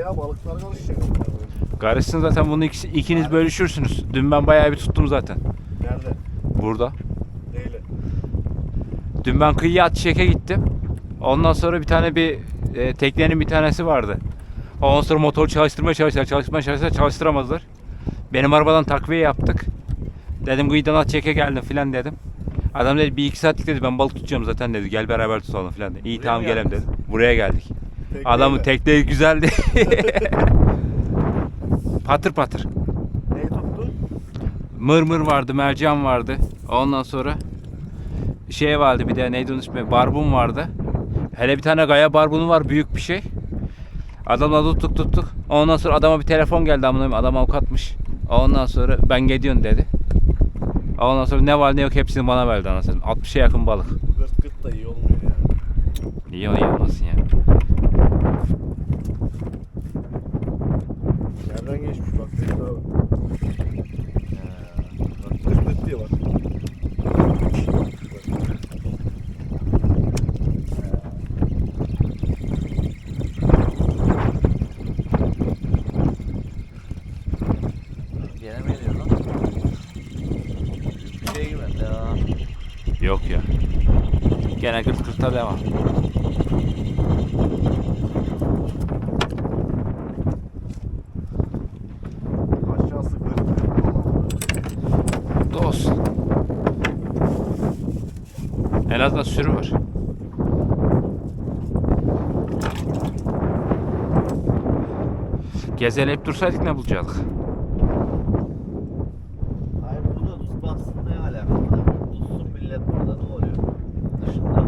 Daha balıklar karışacak. Karışsın zaten bunu ikisi, ikiniz bölüşürsünüz. Dün ben bayağı bir tuttum zaten. Nerede? Burada. Neyle? Dün ben kıyıya at çeke gittim. Ondan sonra bir tane bir e, teknenin bir tanesi vardı. Ondan sonra motor çalıştırmaya çalıştılar, çalıştırmaya çalıştılar, çalıştıramadılar. Benim arabadan takviye yaptık. Dedim kıyıdan at çeke geldim filan dedim. Adam dedi bir iki saatlik dedi ben balık tutacağım zaten dedi. Gel beraber tutalım filan dedi. İyi Buraya tamam geldiniz? dedim. Buraya geldik. Tekneyle. Adamın tekneyi güzeldi. patır patır. Neyi tuttu? Mırmır vardı, mercan vardı. Ondan sonra şey vardı bir de neydi onun ismi? Barbun vardı. Hele bir tane gaya barbunu var büyük bir şey. Adamla tuttuk tuttuk. Ondan sonra adama bir telefon geldi amına adam avukatmış. Ondan sonra ben gidiyorum dedi. Ondan sonra ne var ne yok hepsini bana verdi anasını. 60'a yakın balık. Gırt gırt da iyi olmuyor ya. İyi o iyi olmasın ya. Ya. Yok ya. Gene kırt kırta devam. Aşağısı gırt gırt. Dost. En azından sürü var. Gezeleyip dursaydık ne bulacaktık? Tuz bassın ne alakalı? Tutsun millet burada ne oluyor? Dışında.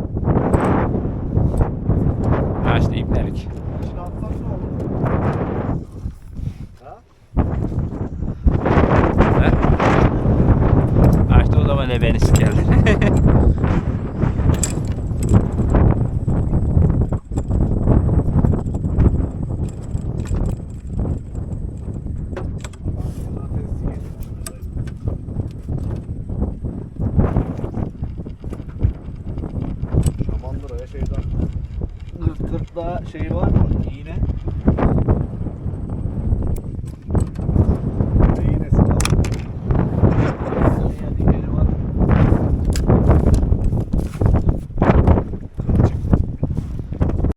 Ha işte ibnelik. İçine atsak ne olur? Ha? Ha işte o zaman ebenisi geldi. şeyden. Kırtırtla şey var mı? İğne.